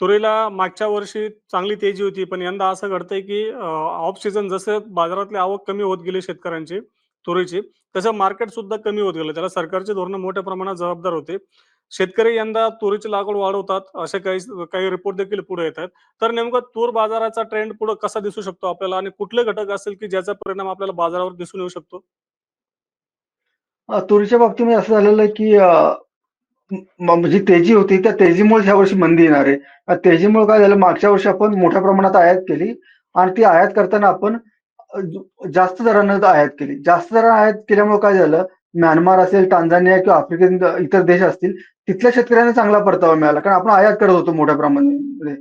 तुरीला मागच्या वर्षी चांगली तेजी होती, पण यंदा असं घडतंय की ऑफ सीझन जसं बाजारातली आवक कमी होत गेली शेतकऱ्यांची तुरीची, तसं मार्केट सुद्धा कमी होत गेलं. त्याला सरकारचे धोरण मोठ्या प्रमाणात जबाबदार होते. शेतकरी यंदा तुरीची लागवड वाढवतात, असे काही काही रिपोर्ट देखील पुढे येत आहेत. तर नेमकं तूर बाजाराचा ट्रेंड पुढे कसा दिसू शकतो आपल्याला आणि कुठले घटक असेल की ज्याचा परिणाम आपल्याला बाजारावर दिसून येऊ शकतो? तुरीच्या बाबतीमध्ये असं झालेलं आहे की जी तेजी होती त्या तेजीमुळे ह्या वर्षी मंदी येणार आहे. तेजीमुळे काय झालं मागच्या वर्षी आपण मोठ्या प्रमाणात आयात केली आणि ती आयात करताना आपण जास्त दरानं आयात केली. जास्त दरानं आयात केल्यामुळे काय झालं, म्यानमार असेल, टांझानिया किंवा आफ्रिकेत इतर देश असतील, तिथल्या शेतकऱ्यांना चांगला परतावा मिळाला. कारण आपण आयात करत होतो मोठ्या प्रमाणामध्ये.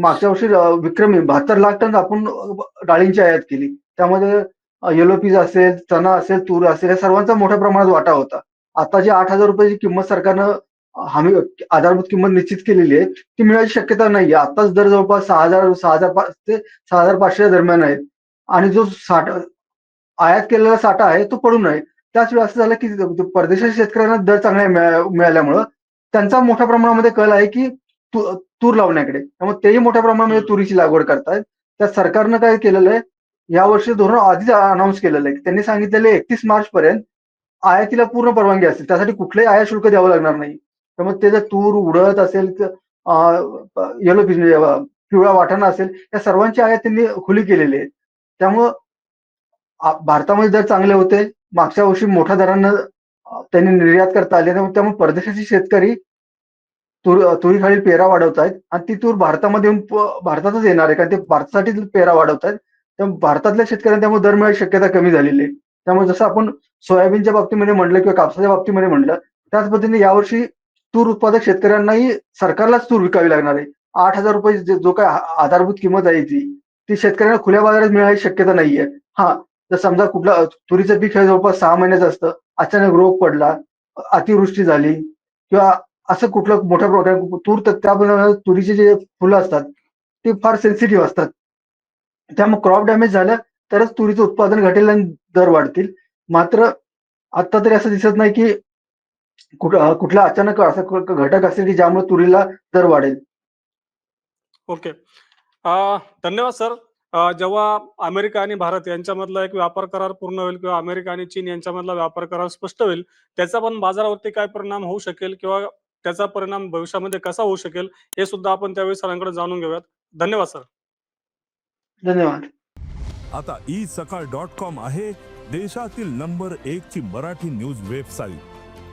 मागच्या वर्षी विक्रमी 72 लाख टन आपण डाळींची आयात केली. त्यामध्ये येलो पीज असेल, चना असेल, तूर असेल, या सर्वांचा मोठ्या प्रमाणात वाटा होता. आता जी ₹8,000 ची किंमत सरकारनं हमी आधारभूत किंमत निश्चित केलेली आहे, ती मिळायची शक्यता नाहीये. आताच दर जवळपास 6,000 6,500 ते 6,500 दरम्यान आहे आणि जो साठा आयात केलेला साठा आहे तो पडून आहे. त्याच वेळी असं झालं की परदेशाच्या शेतकऱ्यांना दर चांगले मिळाल्यामुळं त्यांचा मोठ्या प्रमाणामध्ये कल आहे की तूर लावण्याकडे. त्यामुळे तेही मोठ्या प्रमाणामध्ये तुरीची लागवड करतायत. त्या सरकारनं काय केलेलं आहे, यावर्षी धोरण आधीच अनाऊन्स केलेलं आहे. त्यांनी सांगितलेलं आहे 31 मार्चपर्यंत आयातीला पूर्ण परवानगी असेल. त्यासाठी कुठलंही आयात शुल्क द्यावं लागणार नाही. तर मग ते जर तूर, उडत असेल येलो म्हणजे, पिवळा वाटाणा असेल, या सर्वांची आयात त्यांनी खुली केलेली आहे. त्यामुळं भारतामध्ये दर चांगले होते. मागच्या वर्षी मोठ्या दरानं त्यांनी निर्यात करता आली त्यामुळे परदेशाचे शेतकरी तूर तुरीखालील पेरा वाढवतायत आणि ती तूर भारतामध्ये येऊन भारतातच येणार आहे. कारण ते भारतासाठीच पेरा वाढवत आहेत त्यामुळे भारतातल्या शेतकऱ्यांना त्यामुळे दर मिळायची शक्यता कमी झालेली आहे. त्यामुळे जसं आपण सोयाबीनच्या बाबतीमध्ये म्हटलं किंवा कापसाच्या बाबतीमध्ये म्हटलं, त्याच पद्धतीने यावर्षी तूर उत्पादक शेतकऱ्यांनाही सरकारलाच तूर विकावी लागणार आहे. आठ हजार रुपये जो काय आधारभूत किंमत आहे ती, ती शेतकऱ्यांना खुल्या बाजारात मिळायची शक्यता नाहीये. हा जर समजा कुठला तुरीचं पीक हे जवळपास सहा महिन्याचं असतं. अचानक रोग पडला, अतिवृष्टी झाली किंवा असं कुठलं मोठ्या प्रमाणात तूर तर त्या तुरीचे जे फुलं असतात, ते फार सेन्सिटिव्ह असतात. त्यामुळे क्रॉप डॅमेज झालं तरच तुरीचं उत्पादन घटेल आणि दर वाढतील. मात्र आता तरी असं दिसत नाही की कुठ कुठला अचानक असा घटक असेल की ज्यामुळे तुरीला दर वाढेल. ओके. अ, धन्यवाद सर. जेव्हा अमेरिका आणि भारत यांच्यामधला एक व्यापार करार पूर्ण होईल किंवा अमेरिका आणि चीन यांच्यामधला व्यापार करार स्पष्ट होईल, त्याचा पण बाजारावरती काय परिणाम होऊ शकेल किंवा त्याचा परिणाम भविष्यामध्ये कसा होऊ शकेल, हे सुद्धा आपण त्यावेळी सरांकडे जाणून घेऊयात. धन्यवाद सर. धन्यवाद. आता ई सकाळ डॉट कॉम आहे देशातील नंबर एक ची मराठी न्यूज वेबसाईट